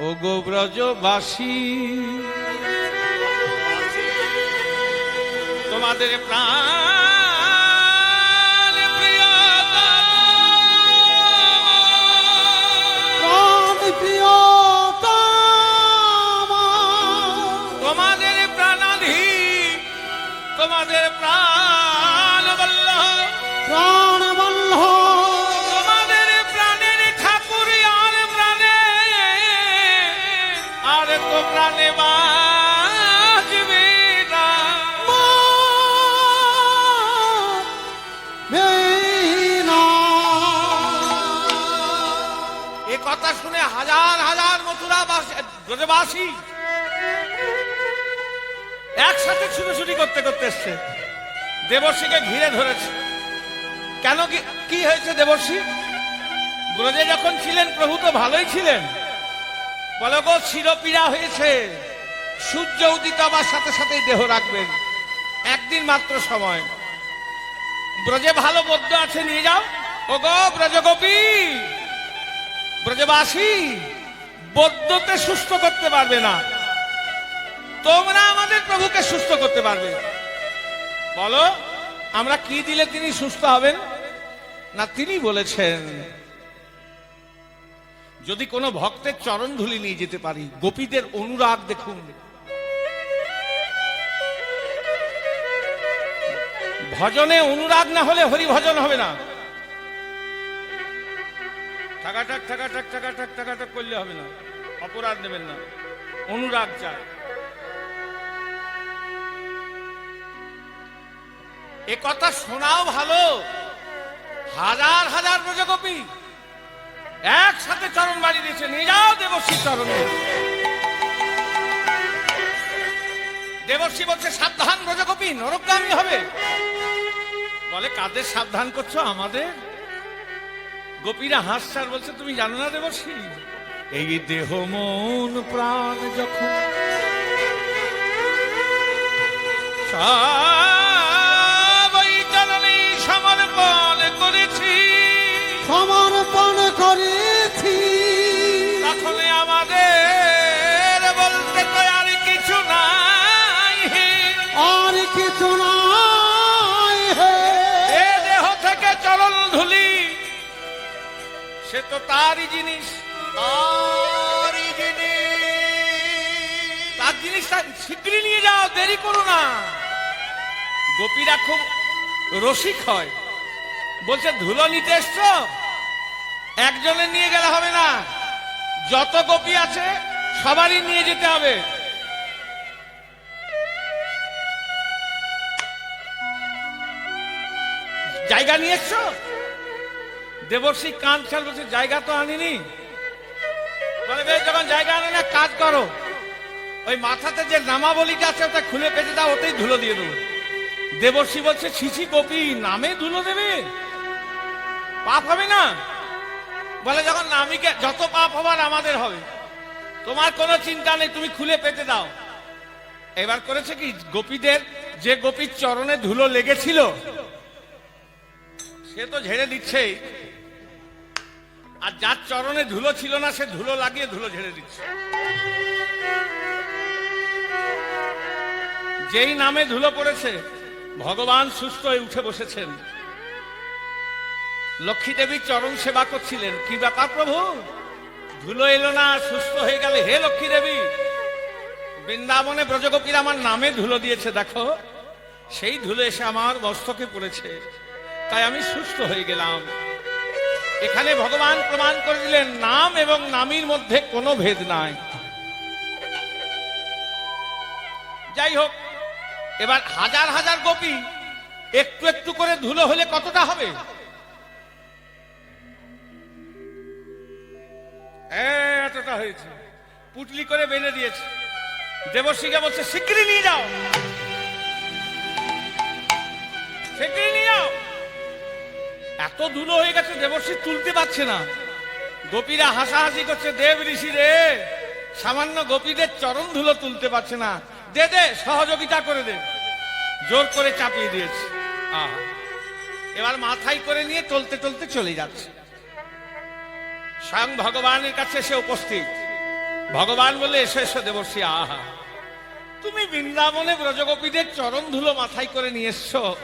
ও গো ব্রজবাসী তোমাদের প্রাণ প্রিয়তমা তোমাদের প্রাণাধি তোমাদের প্রাণ আর তো প্রাণে বাজবে না মেনা এ কথা শুনে হাজার হাজার মথুরা ব্রজবাসী একসাথে ছুটোছুটি করতে করতে এসছে। দেবর্ষীকে ঘিরে ধরেছে। কেন কি- কি হয়েছে দেবর্ষী? ব্রজে যখন ছিলেন, প্রভু তো ভালোই ছিলেন। বলে গো শিরপীড়া হয়েছে। সূর্য উদিত আমার সাথে সাথেই দেহ রাখবেন। একদিন মাত্র সময়। ব্রজে ভালো বদ্ধ আছে, নিয়ে যাও। ও গো ব্রজগোপী ব্রজবাসী বদ্ধতে সুস্থ করতে পারবে না। তোমরা আমাদের প্রভুকে সুস্থ করতে পারবে। বলো, আমরা কি দিলে তিনি সুস্থ হবেন? না, তিনি বলেছেন যদি কোনো ভক্তের চরণ ধুলি নিয়ে যেতে পারি, গোপীদের অনুরাগ দেখুন। ভজনে অনুরাগ না হলে হরি ভজন হবে না। ঠাকাঠাক ঠাকাঠাক ঠাকাঠাক ঠাকাঠাক করলে হবে না। অপরাধ নেবেন না। অনুরাগ চায় এ কথা শোনাও ভালো। হাজার হাজার ব্রজগোপী। একসাথে চরণ বাড়ি দিয়েছে, নিয়ে যাও দেবশ্রী চরণে। দেবশ্রী বলছে, সাবধান ব্রজগোপী, নরকগামী হবে। বলে, কাদের সাবধান করছ? আমাদের? গোপীরা হাসছার বলছে, তুমি জানো না দেবশ্রী? এই দেহ মন, প্রাণ যখন সব ওই জননী সমর্পণ করেছি সমর্পণ করেছি। তখন আমাদের বলতে তো আর কিছু নাই আর কিছু নাই হে। এ দেহ থেকে চরণ ধুলি সে তো তারই জিনিস। তারি জিনিস। তার জিনিসটা শীঘ্রই নিয়ে যাও দেরি করো না। গোপীরা খুব রসিক হয়। বলছে ধুলো নিতে এসছো? একজনের নিয়ে গেলে হবে না। যত গোপী আছে, সবারই নিয়ে যেতে হবে। জায়গা নিয়ে এসছো? দেবশ্রী কান ছাল বলছে, জায়গা তো আনিনি। বলে যখন জায়গা আনে না, কাজ করো। ওই মাথাতে যে নামাবলিটা আছে, ওটা খুলে পেতে দাও, ওতেই ধুলো দিয়ে দেবো। দেবর্ষী বলছে ছিছি গোপী, নামে ধুলো দেবে? পাপ হবে না? বলে যখন নামিকে, যত পাপ হবার আমাদের হবে, তোমার কোনো চিন্তা নেই, তুমি খুলে পেতে দাও। এবার করেছে কি? গোপীদের যে গোপীর চরণে ধুলো লেগেছিল, সে তো ঝেড়ে দিচ্ছেই। আর যার চরণে ধুলো ছিল না, সে ধুলো লাগিয়ে ধুলো ঝেড়ে দিচ্ছে। যেই নামে ধুলো পড়েছে, ভগবান সুস্থ হয়ে উঠে বসেছেন। লক্ষ্মী দেবীর চরণ সেবা করছিলেন। কি ব্যাপার প্রভু? ধুলো এলো না, সুস্থ হয়ে গেলে হে লক্ষ্মী দেবী। বৃন্দাবনে ব্রজগোপীর আমার নামে ধুলো দিয়েছে, দেখো। সেই ধুলো এসে আমার মস্তকে পড়েছে। তাই আমি সুস্থ হয়ে গেলাম। এখানে ভগবান প্রমাণ করে দিলেন, নাম এবং নামির মধ্যে কোনো ভেদ নাই। যাই হোক, এবার হাজার হাজার গোপী একটু একটু করে ধুলো হলে কতটা হবে? এই এতটা হয়েছে। পুটলি করে বেঁধে দিয়েছে। দেবশ্রীকে বলছে, শিগগিরই নিয়ে যাও। শিগগিরই নিয়ে যাও। এত ধুলো হয়ে গেছে, দেবশ্রী তুলতে পারছে না। গোপীরা হাসাহাসি করছে, দেব ঋষি রে, সামান্য গোপীদের চরণ ধুলো তুলতে পারছে না। দে দে, সহযোগিতা করে দে। জোর করে চাপিয়ে দিয়েছে। এবার মাথায় করে নিয়ে চলতে টলতে চলে যাচ্ছে। স্বয়ং ভগবানের কাছে সে উপস্থিত। ভগবান বলে, এসো এসো, দেবর্ষী, আহা। তুমি বৃন্দাবনে ব্রজগোপীদের চরণ ধুলো মাথায় করে নিয়ে এসছো।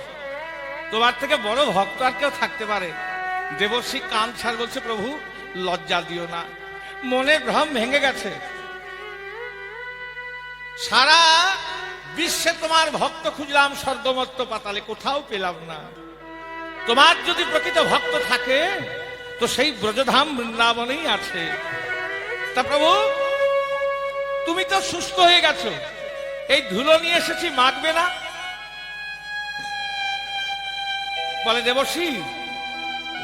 তোমার থেকে বড় ভক্ত আর কেউ থাকতে পারে। দেবর্ষী কান ছাড় বলছে, প্রভু, লজ্জা দিও না। মনে ভ্রম ভেঙে গেছে। সারা বিশ্বে তোমার ভক্ত খুঁজলাম, স্বর্গমত্ত পাতালে কোথাও পেলাম না। তোমার যদি প্রকৃত ভক্ত থাকে তো সেই ব্রজধাম বৃন্দাবনেই আছে। তা প্রভু, তুমি তো সুস্থ হয়ে গেছো। এই ধুলো নিয়ে এসেছি, মাখবে না? বলে দেবশ্রী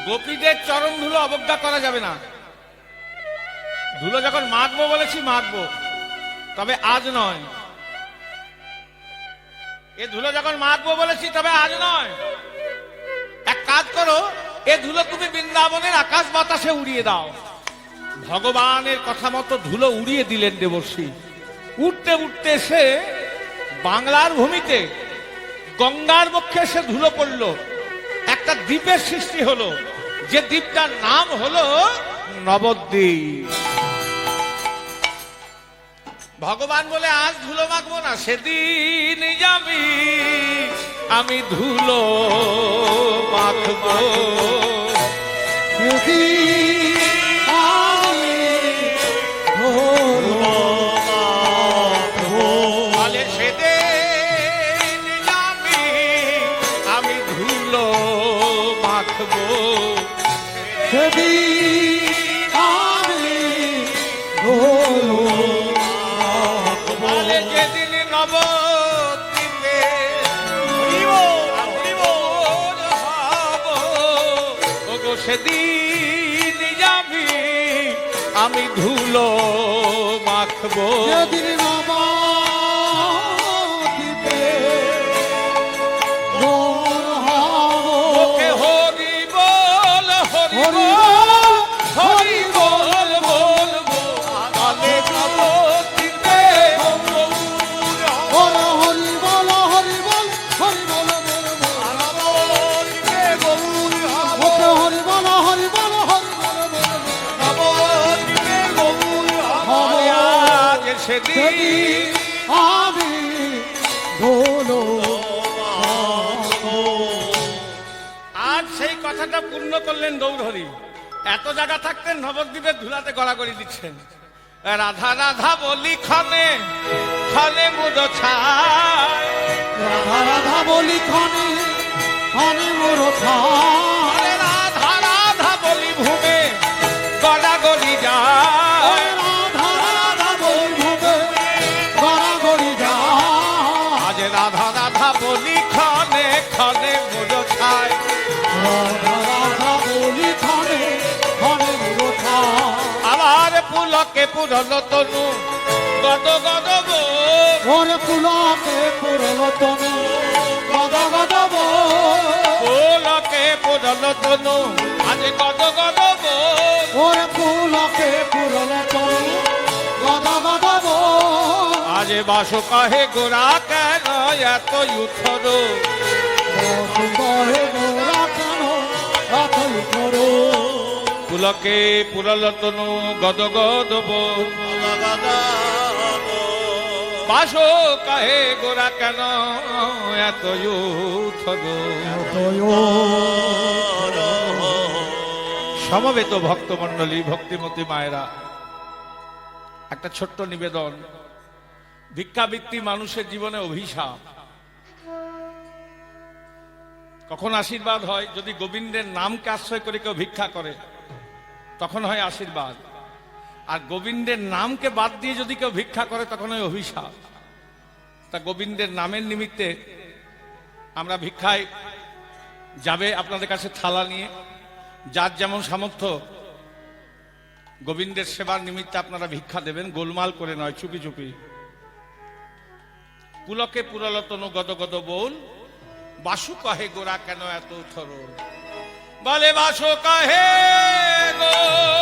গোপীদের চরণ ধুলো অবজ্ঞা করা যাবে না। ধুলো যখন মাখবো বলেছি, মাখবো। তবে আজ নয়। এ ধুলো যখন মাখবো বলেছি, তবে আজ নয়। এক কাজ করো এ ধুলো তুমি বৃন্দাবনের আকাশ বাতাসে উড়িয়ে দাও। ভগবানের কথা মতো ধুলো উড়িয়ে দিলেন দেবর্ষী। উঠতে উঠতে এসে বাংলার ভূমিতে গঙ্গার বক্ষে এসে ধুলো পড়ল। একটা দ্বীপের সৃষ্টি হলো। যে দ্বীপটার নাম হলো নবদ্বীপ। ভগবান বলে, আজ ধুলো মাখবো না, সেদিন যাবি আমি ধুলো মাখবো আমি ধুলো মাখবো আমি ধরো বলে যেদিন নবদ্বীপে মাখবো। কথাটা পূর্ণ করলেন দৌধরী এত জায়গা থাকতেন নবদ্বীপের ধুলাতে গলা করে দিচ্ছেন। রাধা রাধা বলি খনে খনে মুদ ছায়। রাধা রাধা বলি খনে খনে মোর খায় আবার পুলকে পুরল তনু। গদ গদ ওরে পুলকে পুরল তনু। গদ গদ পুলকে পুরল তনু। আজ গদ গদ ওরে পুলকে পুরল তনু। গদ গদ আজ বাস কাহে গোরা কেন এত উথর বহে মোরা কেন পুলকে পুরল তনু গদ গদ বাস কাহে গোরা কেন এত সমবেত ভক্তমণ্ডলী ভক্তিমতী মায়েরা একটা ছোট্ট নিবেদন। ভিক্ষাবৃত্তি মানুষের জীবনে অভিশাপ। কখন আশীর্বাদ হয়? যদি গোবিন্দের নামকে আশ্রয় করে কেউ ভিক্ষা করে তখন হয় আশীর্বাদ। আর গোবিন্দের নামকে বাদ দিয়ে যদি কেউ ভিক্ষা করে, তখন হয় অভিশাপ। তা গোবিন্দের নামের নিমিত্তে আমরা ভিক্ষায় যাবে আপনাদের কাছে থালা নিয়ে। যার যেমন সামর্থ্য, গোবিন্দের সেবার নিমিত্তে আপনারা ভিক্ষা দেবেন, গোলমাল করে নয়, চুপি চুপি। পুলকে পুরলতনু গদ গদ বল বাসু কহে গোরা কেন এত থর? বলে বাসু কহে গোরা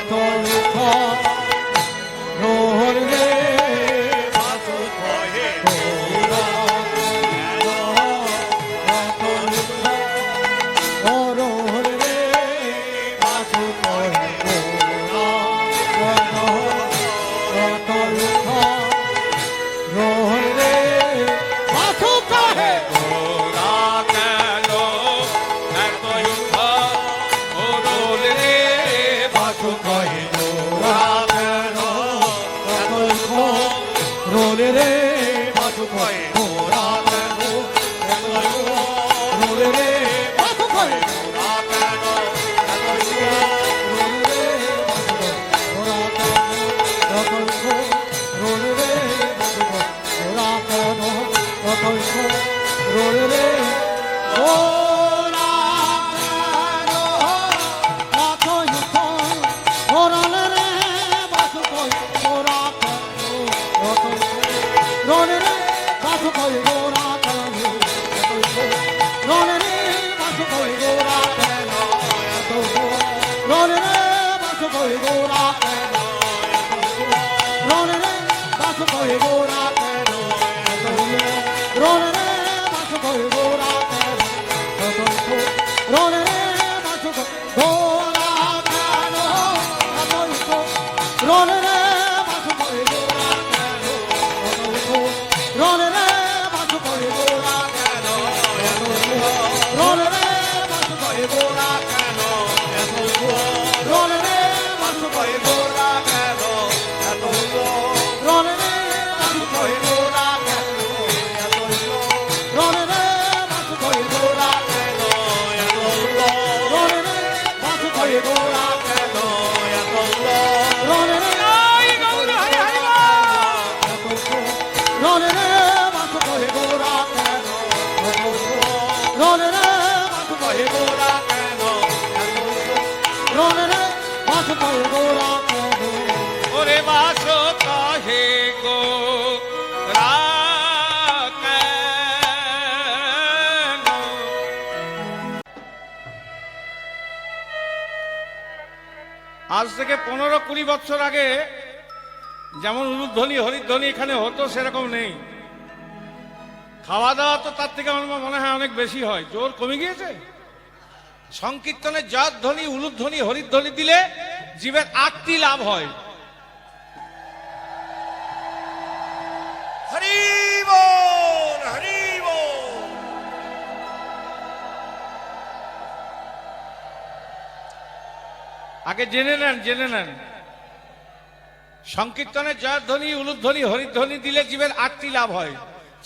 কত লোক নহরে Hey! আজ থেকে পনেরো কুড়ি বছর আগে যেমন উলুধ্বনি, হরিধ্বনি এখানে হতো, সেরকম নেই। খাওয়া দাওয়া তো তার থেকে আমার মনে হয় অনেক বেশি হয়। জোর কমে গিয়েছে? সংকীর্তনে জয় ধ্বনি, উলুধ্বনি, হরিধ্বনি দিলে জীবের আটটি লাভ হয়। হরি আগে জেনে নেন জেনে নেন। সংকীর্তনে জয়ধ্বনি উলুধ্বনি, হরিধ্বনি দিলে জীবের আটটি লাভ হয়।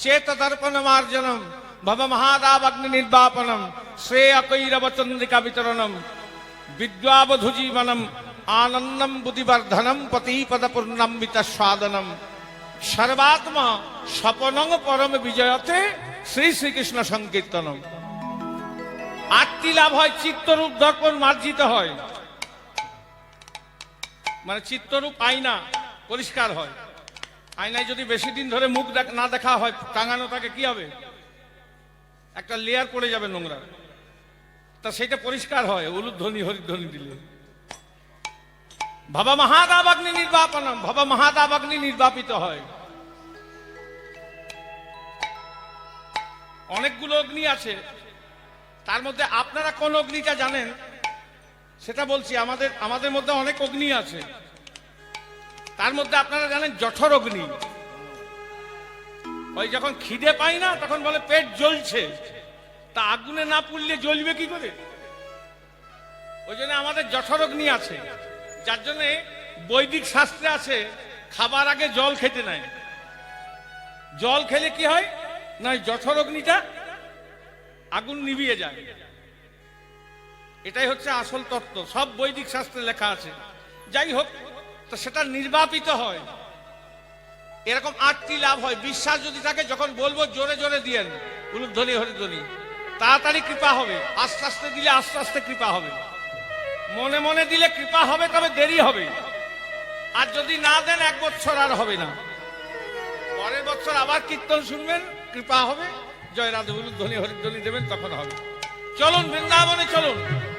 চেত দর্পণ মার্জনম, ভব মহাদাব অগ্নি নির্বাপনম, শ্রেয় কৈরব চন্দ্রিকা বিতরণম। বিদ্যাবধু জীবনম, আনন্দম বুদ্ধিবর্ধনম পতিপদ পূর্ণম্বিত স্বাদনম সর্বাত্মা স্বপনং পরম বিজয়তে শ্রী শ্রীকৃষ্ণ সংকীর্তনম। আটটি লাভ হয়, চিত্তরূপ দর্পণ মার্জিত হয়। মানে চিত্তরূপ আয়না পরিষ্কার হয়। আয়নায় যদি বেশি দিন ধরে মুখ না দেখা হয়, টাঙানো থাকে, কি হবে? একটা লেয়ার পড়ে যাবে নোংরা। তা সেটা পরিষ্কার হয়, উলুধ্বনি, হরিধ্বনি দিলে। ভাবা মহাদাবাগ্নি নির্বাপনম, ভাবা মহাদাবাগ্নি নির্বাপিত হয়। অনেকগুলো অগ্নি আছে। তার মধ্যে আপনারা কোন অগ্নিটা জানেন? সেটা বলছি, আমাদের আমাদের মধ্যে অনেক অগ্নি আছে। তার মধ্যে আপনারা জানেন জঠর অগ্নি। ওই যখন খিদে পাই না, তখন বলে পেট জ্বলছে। তা আগুনে না পুড়লে জ্বলবে কি করে? ওই জন্য আমাদের জঠর অগ্নি আছে। যার জন্য বৈদিক শাস্ত্রে আছে, খাবার আগে জল খেতে নাই। জল খেলে কি হয়? না জঠর অগ্নিটা আগুন নিভিয়ে যায়। এটাই হচ্ছে আসল তত্ত্ব। সব বৈদিক শাস্ত্রে লেখা আছে। যাই হোক, তো সেটা নির্বাপিত হয়। এরকম আটটি লাভ হয়। বিশ্বাস যদি থাকে, যখন বলব, জোরে জোরে দিয়েন। উলুধ্বনি হরিধ্বনি। তাড়াতাড়ি কৃপা হবে। আস্তে আস্তে দিলে আস্তে আস্তে কৃপা হবে। মনে মনে দিলে কৃপা হবে, তবে দেরি হবে। আর যদি না দেন, এক বছর আর হবে না। পরের বছর আবার কীর্তন শুনবেন, কৃপা হবে। জয় রাধা উলুধ্বনি হরিধ্বনি দেবেন, তখন হবে। চলুন, বৃন্দাবনে চলুন।